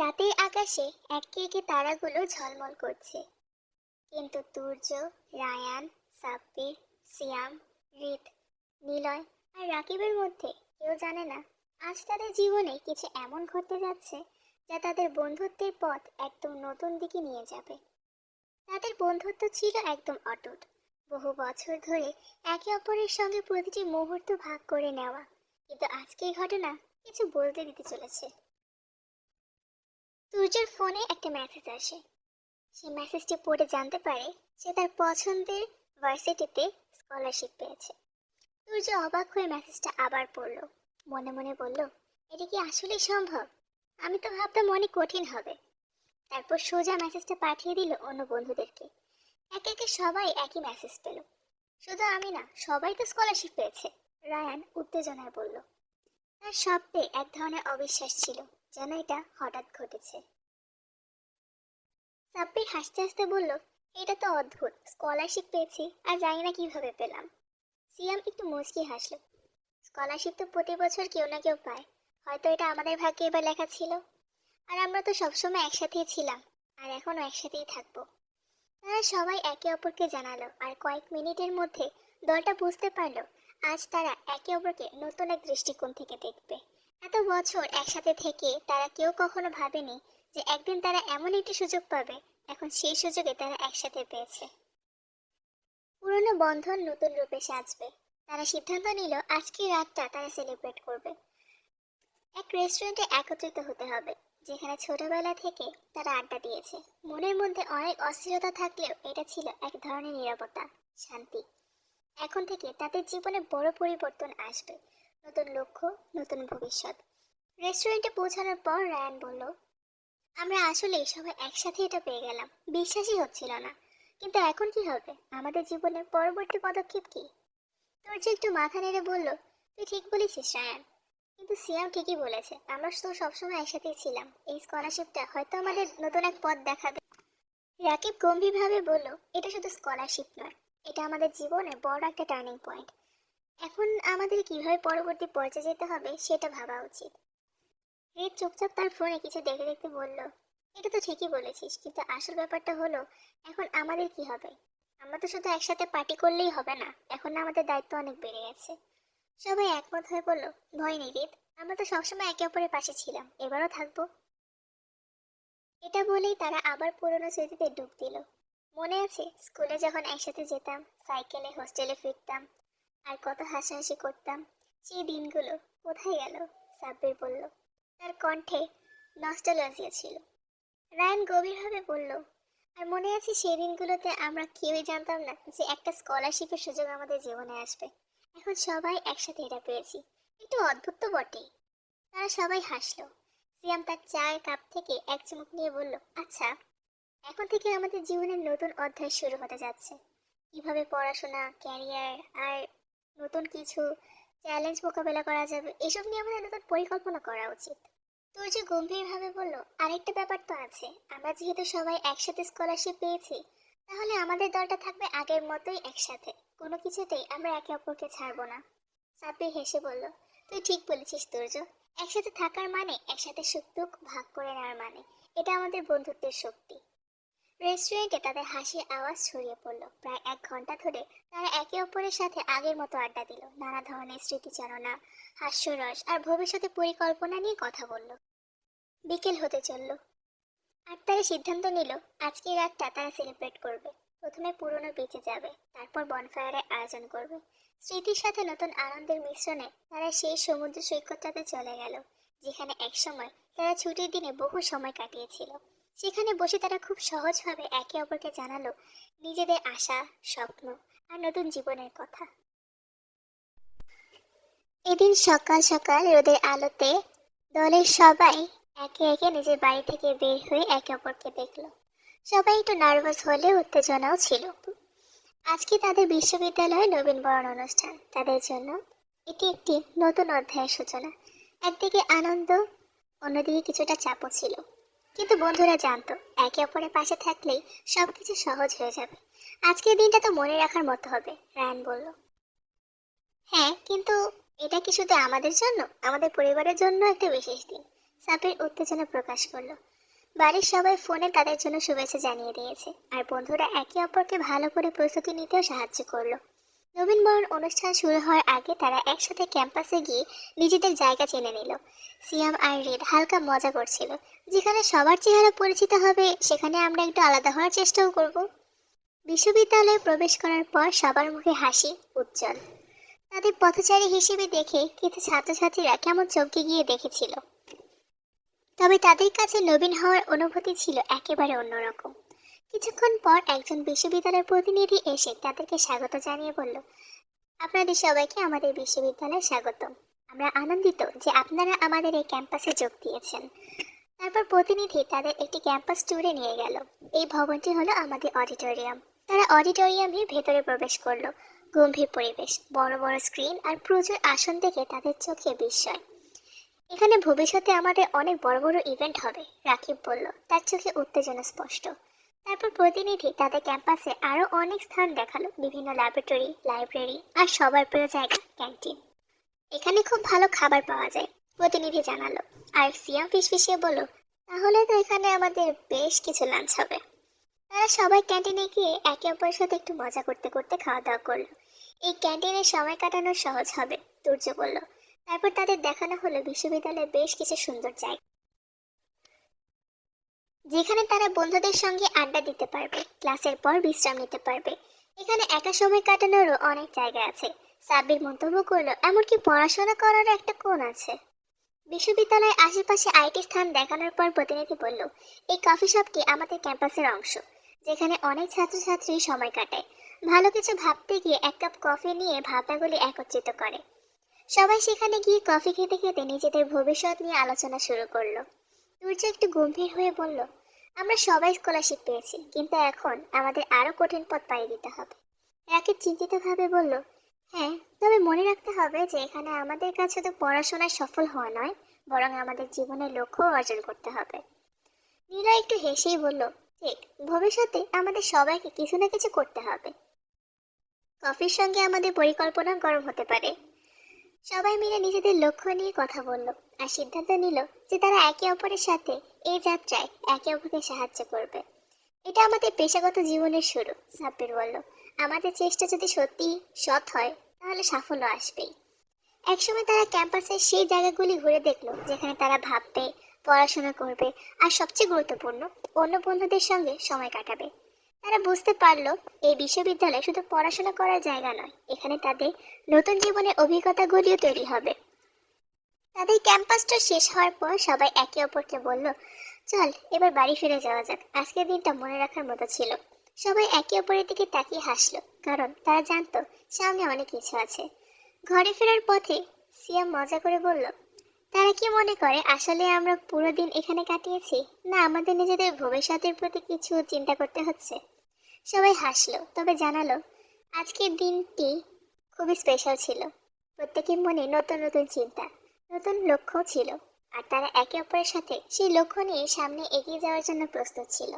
রাতের আকাশে একে একে তারাগুলো ঝলমল করছে। কিন্তু তুর্য, রায়ান, সাব্বির, সিয়াম, রিত, নিলয় আর রাকিবের মধ্যে কেউ জানে না, আজ তাদের জীবনে কিছু এমন ঘটতে যাচ্ছে যা তাদের বন্ধুত্বের পথ একদম নতুন দিকে নিয়ে যাবে। তাদের বন্ধুত্ব ছিল একদম অটুট। বহু বছর ধরে একে অপরের সঙ্গে প্রতিটি মুহূর্ত ভাগ করে নেওয়া। কিন্তু আজকের ঘটনা কিছু বলতে দিতে চলেছে। তুর্যের ফোনে একটা মেসেজ আসে। সে মেসেজটি পড়ে জানতে পারে সে তার পছন্দের ভার্সিটিতে স্কলারশিপ পেয়েছে। সূর্য অবাক হয়ে মেসেজটা আবার পড়ল। মনে মনে বলল, এটা কি আসলে সম্ভব? আমি তো ভাবতাম অনেক কঠিন হবে। তারপর সোজা মেসেজটা পাঠিয়ে দিল অন্য বন্ধুদেরকে। একে একে সবাই একই মেসেজ পেল। শুধু আমি না, সবাই তো স্কলারশিপ পেয়েছে। রায়ান উত্তেজনায় বলল। তার শব্দে এক ধরনের অবিশ্বাস ছিল, যেন এটা হঠাৎ ঘটেছে। সাব্বির হাসতে হাসতে বলল, এটা তো অদ্ভুত স্কলারশিপ পেয়েছি আর জানি না কীভাবে পেলাম। সিয়াম একটু মুচকি হাসলো স্কলারশিপ তো প্রতি বছর কেউ না কেউ পায়, হয়তো এটা আমাদের ভাগ্যে এবার লেখা ছিল। আর আমরা তো সবসময় একসাথেই ছিলাম, আর এখনও একসাথেই থাকব। তারা সবাই একে অপরকে জানালো আর কয়েক মিনিটের মধ্যে দলটা বুঝতে পারল, আজ তারা একে অপরকে নতুন এক দৃষ্টিকোণ থেকে দেখবে। এত বছর একসাথে থেকে তারা কেউ কখনো ভাবেনি যে একদিন তারা এমন একটি সুযোগ পাবে, এখন সেই সুযোগে তারা একসাথে পেয়েছে। পুরনো বন্ধন নতুন রূপে সাজবে। তারা সিদ্ধান্ত নিল, আজকের রাতটা তারা সেলিব্রেট করবে। এক রেস্টুরেন্টে একত্রিত হতে হবে, যেখানে ছোটবেলা থেকে তারা আড্ডা দিয়েছে। মনের মধ্যে অনেক অস্থিরতা থাকলেও এটা ছিল এক ধরনের নিরাপত্তা, শান্তি। এখন থেকে তাদের জীবনে বড় পরিবর্তন আসবে। নতুন লক্ষ্য, নতুন ভবিষ্যৎ। রেস্টুরেন্টে পৌঁছানোর পর রায়ান বলল আমরা আসলে সবাই একসাথে এটা পেয়ে গেলাম। বিশ্বাসই হচ্ছিল না। কিন্তু এখন কি হবে? আমাদের জীবনের পরবর্তী পদক্ষেপ কি? তোর যে একটু মাথা নেড়ে বলল, তুই ঠিক বলেছিস, রায়ান। কিন্তু সিয়াম ঠিকই বলেছে, আমরা তো সবসময় একসাথেই ছিলাম। এই স্কলারশিপটা হয়তো আমাদের নতুন এক পথ দেখাবে। রাকিব গম্ভীরভাবে বলল, এটা শুধু স্কলারশিপ নয়, এটা আমাদের জীবনে বড় একটা টার্নিং পয়েন্ট এখন আমাদের কীভাবে পরবর্তী পর্যায়ে যেতে হবে, সেটা ভাবা উচিত। রিত চুপচাপ তার ফোনে কিছু দেখে দেখতে বলল, এটা তো ঠিকই বলেছিস, কিন্তু আসল ব্যাপারটা হলো, এখন আমাদের কি হবে? আমরা তো শুধু একসাথে পার্টি করলেই হবে না, এখন আমাদের দায়িত্ব অনেক বেড়ে গেছে। সবাই একমত হয়ে বলল, ভয় নেই রিত, আমরা তো সবসময় একে অপরের পাশে ছিলাম, এবারও থাকব। এটা বলেই তারা আবার পুরনো স্মৃতিতে ডুব দিল। মনে আছে, স্কুলে যখন একসাথে যেতাম, সাইকেলে, হোস্টেলে ফিরতাম, আর কত হাসাহাসি করতাম, সেই দিনগুলো কোথায় গেল? সাব্বির বলল তার কণ্ঠে নস্টালজিয়া ছিল। রায়ান গভীরভাবে বলল, আর মনে আছে সেই দিনগুলোতে আমরা কেউই জানতাম না যে একটা স্কলারশিপের সুযোগ আমাদের জীবনে আসবে? এখন সবাই একসাথে এটা পেয়েছি। একটু অদ্ভুত তো বটেই। তারা সবাই হাসলো। সিয়াম তার চায়ের কাপ থেকে এক চুমুক নিয়ে বলল আচ্ছা এখন থেকে আমাদের জীবনের নতুন অধ্যায় শুরু হতে যাচ্ছে। কীভাবে পড়াশোনা, ক্যারিয়ার আর নতুন কিছু চ্যালেঞ্জ মোকাবেলা করা যাবে। এসব নিয়ে আমাদের নতুন পরিকল্পনা করা উচিত। তুর্য গম্ভীরভাবে বলল, আরেকটা ব্যাপার তো আছে। আমরা যেহেতু সবাই একসাথে স্কলারশিপ পেয়েছি, তাহলে আমাদের দলটা থাকবে আগের মতোই একসাথে। কোনো কিছুতেই আমরা একে অপরকে ছাড়বো না। সাব্বির হেসে বলল, তুই ঠিক বলেছিস তুর্য। একসাথে থাকার মানে একসাথে সুখ দুঃখ ভাগ করে নেওয়ার মানে। এটা আমাদের বন্ধুত্বের শক্তি। রেস্টুরেন্টে তাদের হাসির আওয়াজ ছড়িয়ে পড়ল। প্রায় এক ঘণ্টা ধরে তারা একে অপরের সাথে আগের মতো আড্ডা দিল। নানা ধরনের স্মৃতিচারণা, হাস্যরস আর ভবিষ্যতে পরিকল্পনা নিয়ে কথা বলল। বিকেল হতে চলল। আর তারা সিদ্ধান্ত নিল, আজকের রাতটা তারা সেলিব্রেট করবে। প্রথমে পুরনো বিচে যাবে, তারপর বনফায়ারের আয়োজন করবে। স্মৃতির সাথে নতুন আনন্দের মিশ্রণে তারা সেই সমুদ্র সৈকতটাতে চলে গেল, যেখানে একসময় তারা ছুটির দিনে বহু সময় কাটিয়েছিল। সেখানে বসে তারা খুব সহজভাবে একে অপরকে জানালো নিজেদের আশা, স্বপ্ন আর নতুন জীবনের কথা। এদিন সকাল সকাল রোদের আলোতে দলের সবাই একে একে নিজের বাড়ি থেকে বের হয়ে একে অপরকে দেখল। সবাই একটু নার্ভাস হলে উত্তেজনাও ছিল। আজকে তাদের বিশ্ববিদ্যালয়ে নবীনবরণ অনুষ্ঠান, তাদের জন্য এটি একটি নতুন অধ্যায়ের সূচনা। একদিকে আনন্দ, অন্যদিকে কিছুটা চাপও ছিল। কিন্তু বন্ধুরা জানতো, একে অপরের পাশে থাকলেই সব কিছু সহজ হয়ে যাবে। আজকের দিনটা তো মনে রাখার মতো হবে, রায়ান বলল। হ্যাঁ কিন্তু এটা কি শুধু আমাদের জন্য? আমাদের পরিবারের জন্য একটা বিশেষ দিন। সাপের উত্তেজনা প্রকাশ করল। বাড়ির সবাই ফোনে তাদের জন্য শুভেচ্ছা জানিয়ে দিয়েছে। আর বন্ধুরা একে অপরকে ভালো করে প্রস্তুতি নিতেও সাহায্য করল। নবীনবরণ অনুষ্ঠান শুরু হওয়ার আগে তারা একসাথে ক্যাম্পাসে গিয়ে নিজেদের জায়গা চেনে নিল। সিয়াম আর রিদ হালকা মজা করছিল। যেখানে সবার চেহারা পরিচিত হবে, সেখানে আমরা একটু আলাদা হওয়ার চেষ্টাও করব। বিশ্ববিদ্যালয়ে প্রবেশ করার পর সবার মুখে হাসি, উজ্জ্বল। তাদের পথচারী হিসেবে দেখে কিছু ছাত্রছাত্রীরা কেমন চমকে গিয়ে দেখেছিল। তবে তাদের কাছে নবীন হওয়ার অনুভূতি ছিল একেবারে অন্যরকম। কিছুক্ষণ পর একজন বিশ্ববিদ্যালয়ের প্রতিনিধি এসে তাদেরকে স্বাগত জানিয়ে বলল, আপনাদের সবাইকে আমাদের বিশ্ববিদ্যালয়ে স্বাগত আমরা আনন্দিত যে আপনারা আমাদের এই ক্যাম্পাসে যোগ দিয়েছেন। তারপর প্রতিনিধি তাদের একটি ক্যাম্পাস ট্যুরে নিয়ে গেল। এই ভবনটি হলো আমাদের অডিটোরিয়াম। তারা অডিটোরিয়ামের ভেতরে প্রবেশ করল। গম্ভীর পরিবেশ, বড় বড় স্ক্রিন আর প্রচুর আসন দেখে তাদের চোখে বিস্ময়। এখানে ভবিষ্যতে আমাদের অনেক বড় বড় ইভেন্ট হবে, রাকিব বলল। তার চোখে উত্তেজনা স্পষ্ট। তারপর প্রতিনিধি তাদের ক্যাম্পাসে আরও অনেক স্থান দেখাল, বিভিন্ন ল্যাবরেটরি লাইব্রেরি আর সবার প্রিয় জায়গা ক্যান্টিন এখানে খুব ভালো খাবার পাওয়া যায়, প্রতিনিধি জানালো। আর সিয়াম ফিসফিসিয়ে বলল, তাহলে তো এখানে আমাদের বেশ কিছু লাঞ্চ হবে। তারা সবাই ক্যান্টিনে গিয়ে একে অপরের সাথে একটু মজা করতে করতে খাওয়া দাওয়া করল। এই ক্যান্টিনে সময় কাটানো সহজ হবে তুর্য বলল। তারপর তাদের দেখানো হলো বিশ্ববিদ্যালয়ের বেশ কিছু সুন্দর জায়গা। যেখানে তারা বন্ধুদের সঙ্গে আড্ডা দিতে পারবে, ক্লাসের পর বিশ্রাম নিতে পারবে। এখানে একা সময় কাটানোরও অনেক জায়গা আছে। সাব্বির মন্তব্য করল, এমনকি পড়াশোনা করার একটা কোণ আছে। বিশ্ববিদ্যালয়ের আশেপাশে আইটি স্থান দেখানোর পর প্রতিনিধি বলল, এই কফি শপটি আমাদের ক্যাম্পাসের অংশ, যেখানে অনেক ছাত্রছাত্রী সময় কাটায়। ভালো কিছু ভাবতে গিয়ে এক কাপ কফি নিয়ে ভাবনাগুলি একত্রিত করে। সবাই সেখানে গিয়ে কফি খেতে খেতে নিজেদের ভবিষ্যৎ নিয়ে আলোচনা শুরু করল। সূর্য একটু গম্ভীর হয়ে বলল, আমরা সবাই স্কলারশিপ পেয়েছি, কিন্তু এখন আমাদের আরও কঠিন পথ পাড়ি দিতে হবে। রাকিব চিন্তিতভাবে বলল হ্যাঁ তবে মনে রাখতে হবে যে এখানে আমাদের কাছে তো পড়াশোনায় সফল হওয়া নয়, বরং আমাদের জীবনের লক্ষ্য অর্জন করতে হবে। নীলা একটু হেসেই বলল, ঠিক, ভবিষ্যতে আমাদের সবাইকে কিছু না কিছু করতে হবে। কফির সঙ্গে আমাদের পরিকল্পনা গরম হতে পারে। সবাই মিলে নিজেদের লক্ষ্য নিয়ে কথা বলল আর সিদ্ধান্ত নিল যে তারা একে অপরের সাথে এই যাত্রায় একে অপরকে সাহায্য করবে। এটা আমাদের পেশাগত জীবনের শুরু, সাব্বির বলল। আমাদের চেষ্টা যদি সত্যি সৎ হয়, তাহলে সাফল্য আসবেই। একসময় তারা ক্যাম্পাসের সেই জায়গাগুলি ঘুরে দেখল, যেখানে তারা ভাববে, পড়াশোনা করবে আর সবচেয়ে গুরুত্বপূর্ণ, অন্য বন্ধুদের সঙ্গে সময় কাটাবে। তারা বুঝতে পারল এই বিশ্ববিদ্যালয় শুধু পড়াশোনা করার জায়গা নয়, এখানে তাদের নতুন জীবনের অভিজ্ঞতাগুলিও তৈরি হবে। তাদের ক্যাম্পাসটা শেষ হওয়ার পর সবাই একে অপরকে বলল, চল, এবার বাড়ি ফিরে যাওয়া যাক। আজকের দিনটা মনে রাখার মতো ছিল। সবাই একে অপরের দিকে তাকিয়ে হাসলো, কারণ তারা জানতো সামনে অনেক কিছু আছে। ঘরে ফেরার পথে সিয়াম মজা করে বলল তারা কি মনে করে, আসলে আমরা পুরো দিন এখানে কাটিয়েছি? না, আমাদের নিজেদের ভবিষ্যতের প্রতি কিছু চিন্তা করতে হচ্ছে। সবাই হাসলো, তবে জানালো আজকের দিনটি খুবই স্পেশাল ছিল। প্রত্যেকের মনে নতুন নতুন চিন্তা, নতুন লক্ষ্য ছিল। আর তারা একে অপরের সাথে সেই লক্ষ্য নিয়ে সামনে এগিয়ে যাওয়ার জন্য প্রস্তুত ছিল।